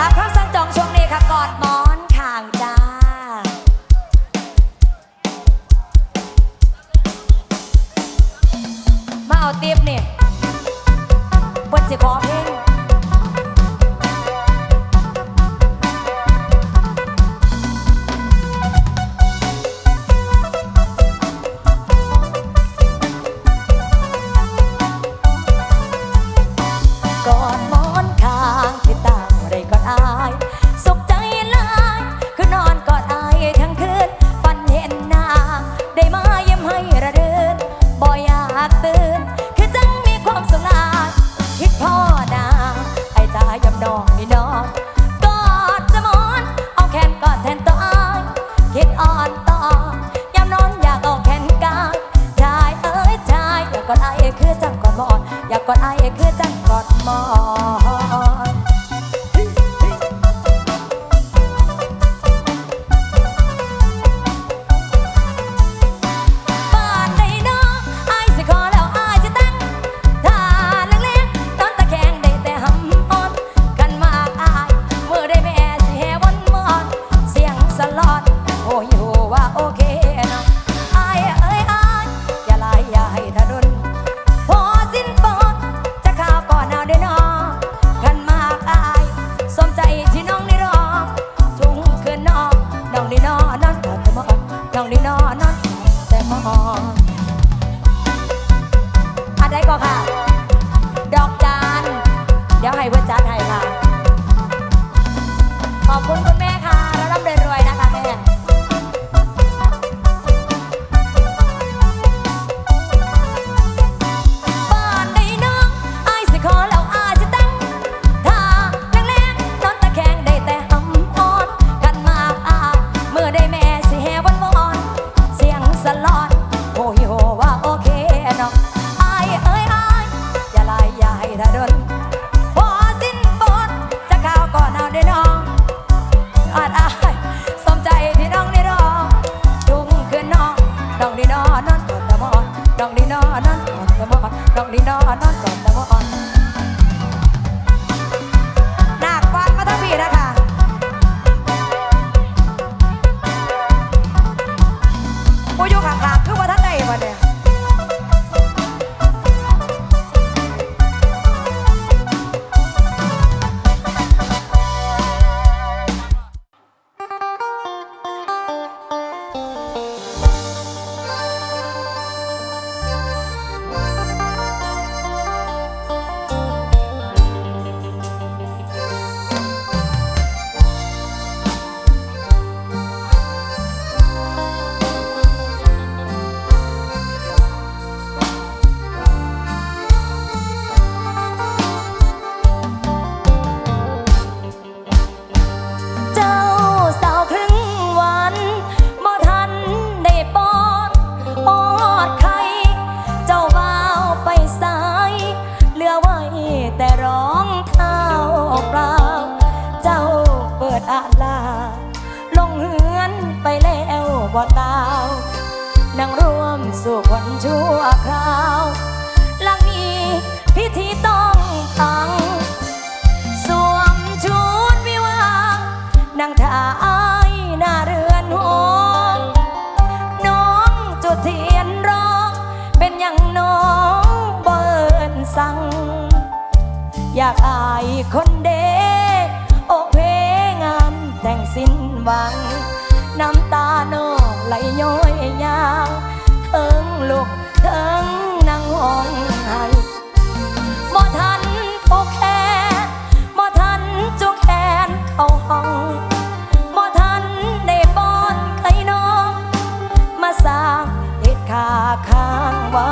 Stop, stop. นางทายหน้าเรือนหงน้องจุดเทียนร้อง เป็นอย่างน้องเบิร์นสั่ง อยากอายคนเด็กอเพงานแต่งสิ้นหวัง น้ำตาน้องไหลย้อยยางเถิงลูกเถิงนั่งหงไห ไว้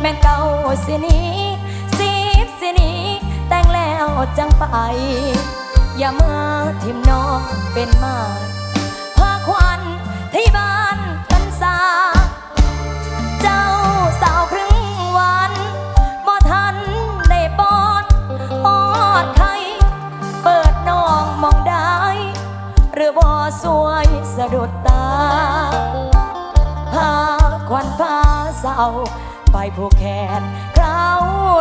แม่เก่าสินี้สีบสินี้แต่งแล้วจังไป อย่ามาทิมน้องเป็นมาพาควันที่บ้านพันษาเจ้าสาวครึ่งวันบ่ทันได้ปอดอดไข่เปิดน้องมองได้ หรือบ่สวยสะดุดตา อนพาเศร้าไปผูกแขนเคล้า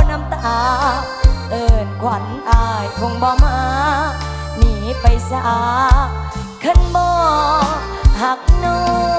น้ำตา เอิญขวัญอายคงบ่มาหนีไปสาขันบอกหักน้อ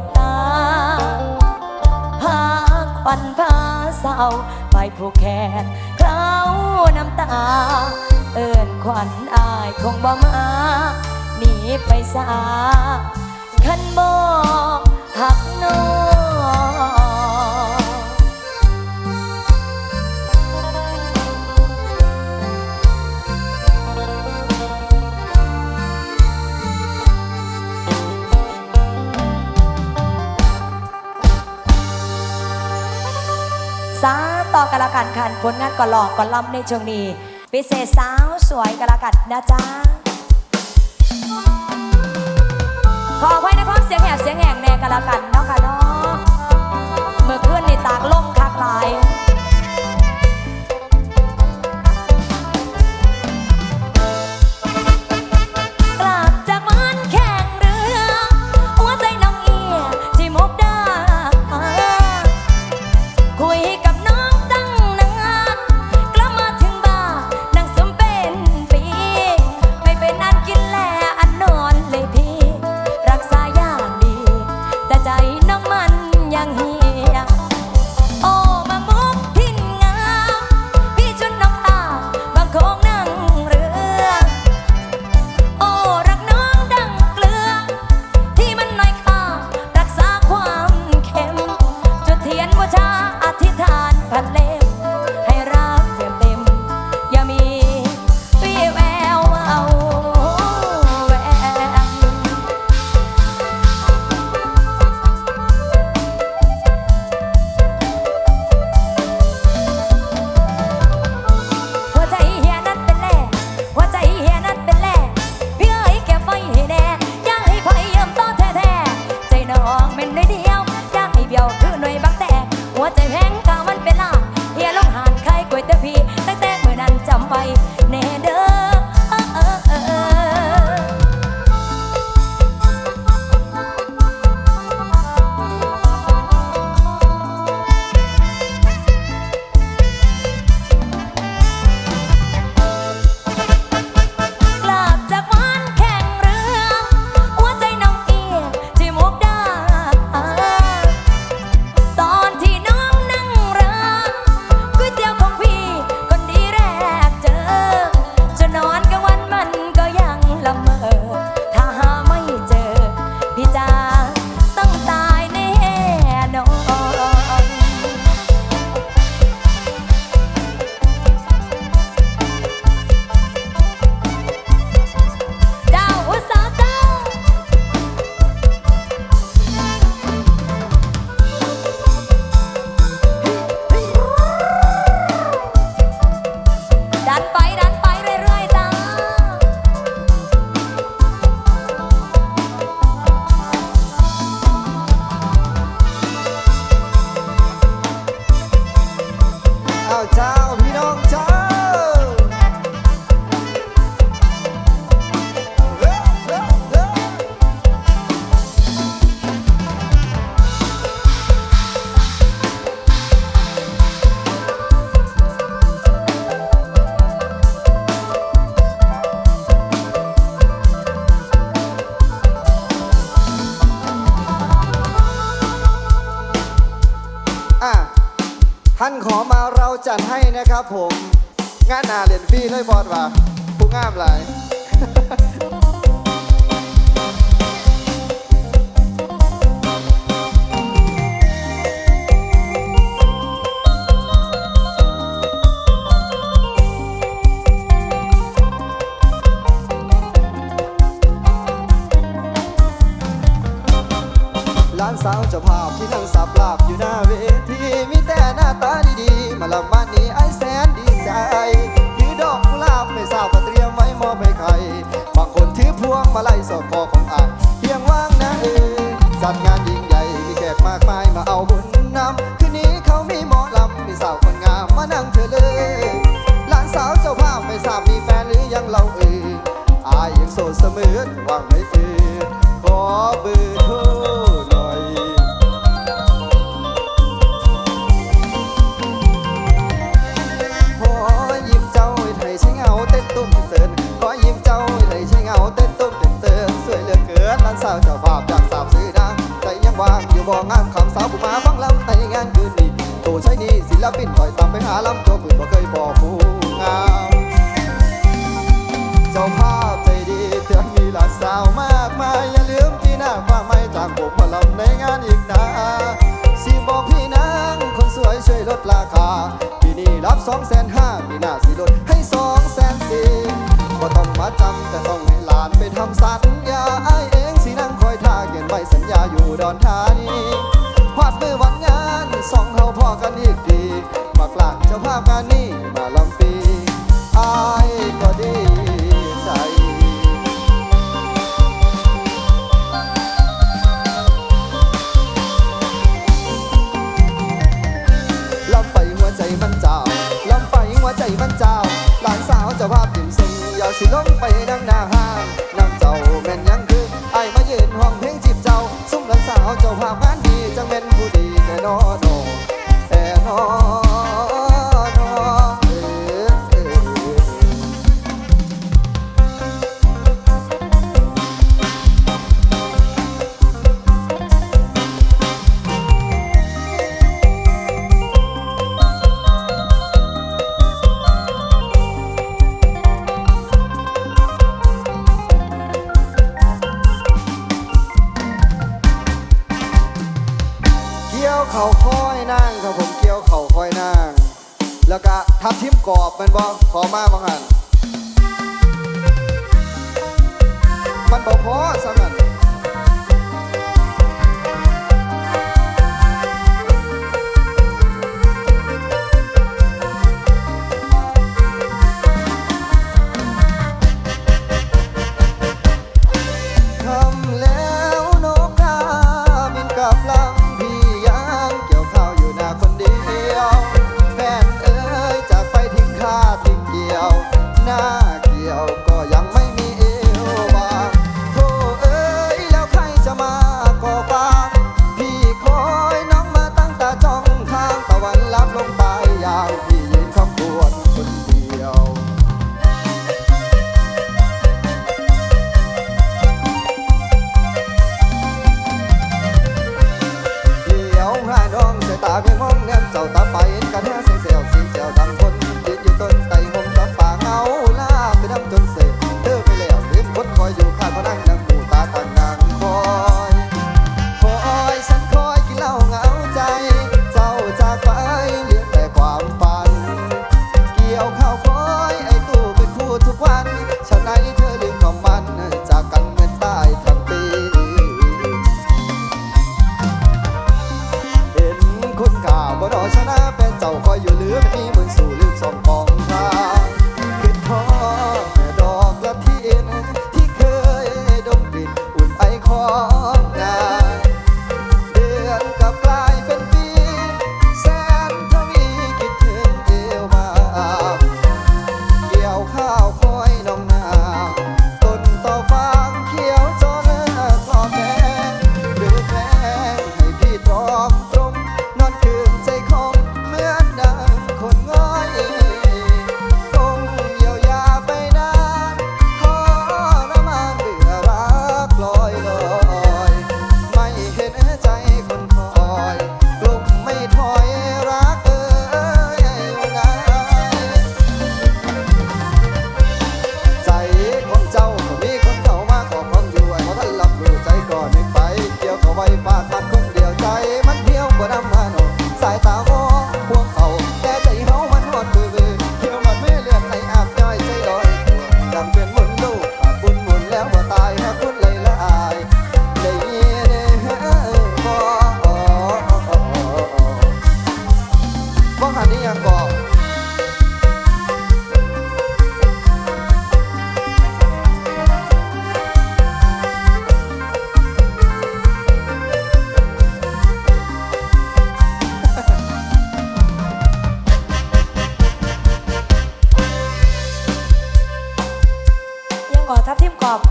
ดตา พาควันพาเศร้าไปผูกแขนเคล้าน้ำตา เอิ้นควันอายคงบ่มาหนีไปสาคันบ่หักน้องาต่อกันละกันคันผลงานก่อนหลอกก่อนลำในช่วงนี้พิเศษสาวสวยกันละกันนะจ๊ะขออภัยนะครับเสียงแหบเสียงแหงแน่กันละกันเนาะค่ะ จัดให้นะครับผม งานนาเรียนฟรีเลยบอดว่าผู้งามหลายร้านสาวจะพาพี่ สดเสมือนหวังไม่จืดขอเบอร์โทรหน่อยขอยิ้มเจ้าให้ใช้เงาเต้นตุ้มเตือนขอยิ้มเจ้าให้ใช้เงาเต้นตุ้มเตือนสวยเหลือเกินล้านสาวเจ้าภาพอยากสาบซื้อนะใจยังว่างอยู่บ่งามคำสาวผู้มาฟังลำแต่งานคืนนี้โตใช้ดีศิลปินปล่อยตามไปหาลำตัวปืนบ่เคยบอกผู้ สองแสนห้ามีหน้าสิลดให้สองแสนสี่ก็ต้องมาจำแต่ต้องให้หลานไปทำสัญญา พิมกรอบมันบ่ขอมาบังหันมันบ่พอสัำนัน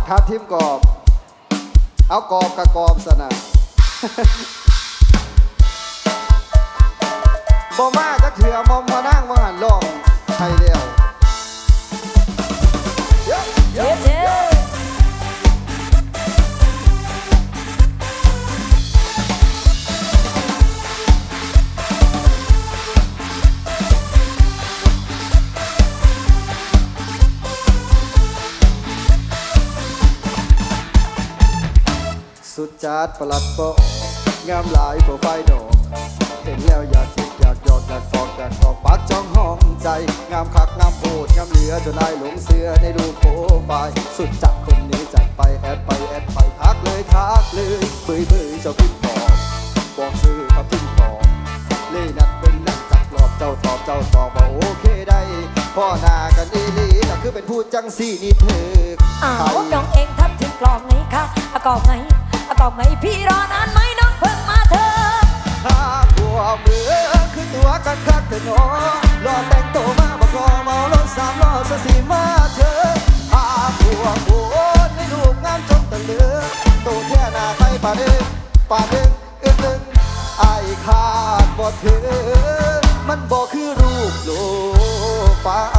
ทับทีมกอบ เอากอบกับกอบสนะบ่มาจะเถื่อมอมมานั่งมาหันลองไทยเดียว จัดประหลัดโปะงามหลายโปรไฟดอก เห็นแล้วอยากติดอยากหยอกอยากฟอกอยากฟอกปากจ้องห้องใจ งามคักงามโพดงามเหลือจนได้หลงเสือในรูปโปรไฟล์สุดจัดคนนี้จัดไปแอดไปแอดไปทักเลยทักเลยเบยเบยเจ้าพิมพ์ตอบบอกซื้อครับพิมพ์ตอบเล่นัดเป็นนักจักรอบเจ้าตอบเจ้าตอบว่าโอเคได้พ่อหน้ากันอีหลีแต่คือเป็นผู้จังสี่นี่เธออ้าวน้องเองทับทิมกรอบไงคะอะกอบไง อบไงพี่รอนานไหมน้องเพิ่งมาเถอะถ้าบัวเมือคือตัวกันคักเถอะหนอรอแต่งโตมาบอกรอเมารถสามล้อสสีมาเธอถ้าบัวบัวในลูกงามจนตะเลือโตแท่หน้าไปป่าดึงป่าดึงอึดดึงไอ้ขาดบ่เธอมันบ่คือรูปโลกฟ้า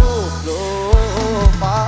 รูปโลกฟ้า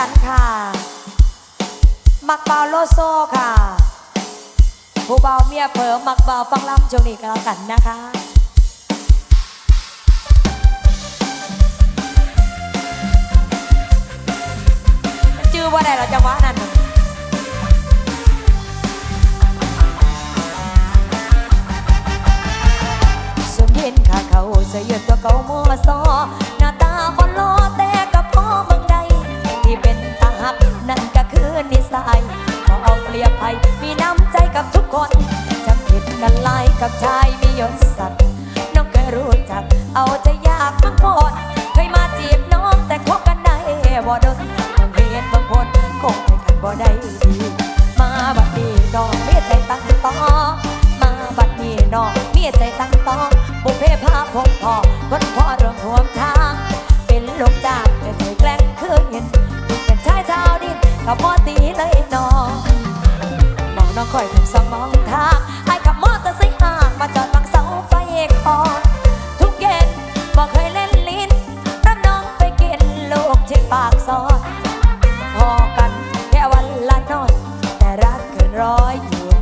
กันค่ะ มักเบาโลโซค่ะ ผู้เบาเมียเผลอมักเบาฟังล่ำช่วงนี้กันละกันนะคะจื้อว่าไดเราจะว่านั่นน่ะสมเห็นข้าเขาเสียตัวเก่ามัวซ้อ ที่เป็นตาหักนั่นก็คือนิสัยพอเอาเปรียบภัยมีน้ำใจกับทุกคนจำผิดกันไล่กับชาย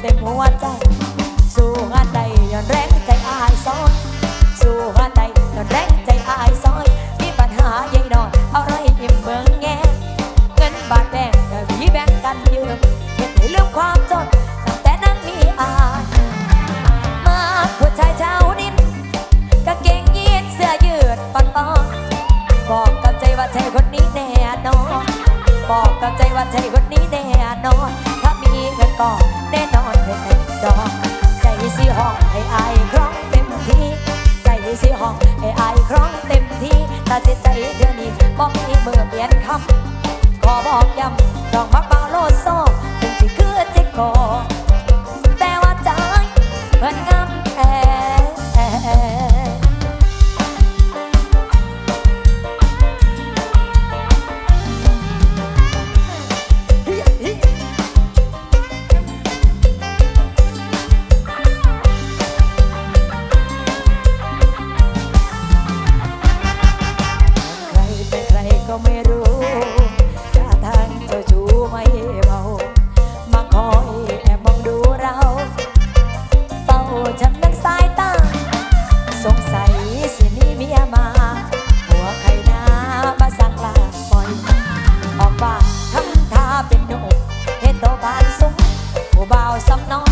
เต็มหัวใจ สู้งานใดย้อนแรงใจอายซอนสู้งานใดย้อนแรงใจอายซอย มีปัญหาใหญ่หน่อนเอาไรยิ้มเมืองแงเงินบาทแดงแต่วีแบ่งกันยืมเห็นให้ลืมความจนตั้งแต่นั้นมีอายมาผู้ชายชาวดินกางเกงยีนเสื้อยืดปอนปอนบอกกับใจว่าใช่คนนี้แน่นอนบอกกับใจว่าใช่คนนี้แน่นอน ถ้ามีเงินก็แน่นอนแต่ ดอก ใจสิห้องให้อายครองเต็มที่ ใจสิห้องให้อายครองเต็มที่ถ้าจิตใจเดือนนี้บอกมีเมื่อเปลี่ยนคำขอบอกย้ำดอกมัก ผู้บ่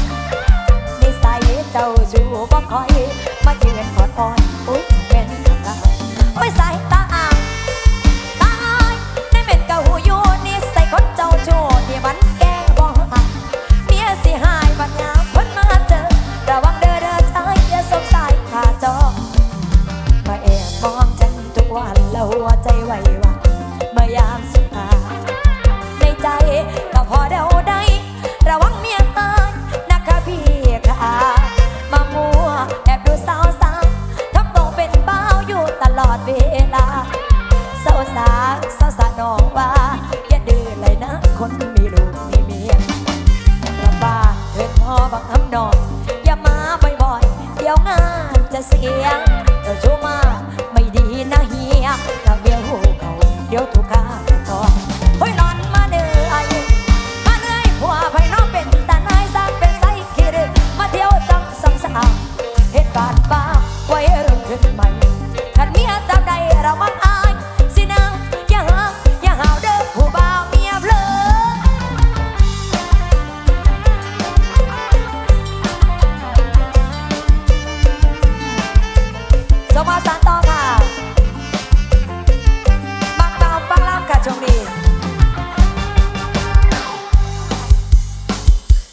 อบังทำนองอย่ามาบ่อยๆ เดี๋ยวงานจะเสียเจ้าชู้มาไม่ดีนะเฮียถ้าเบี้ยวเขาเดี๋ยวถูก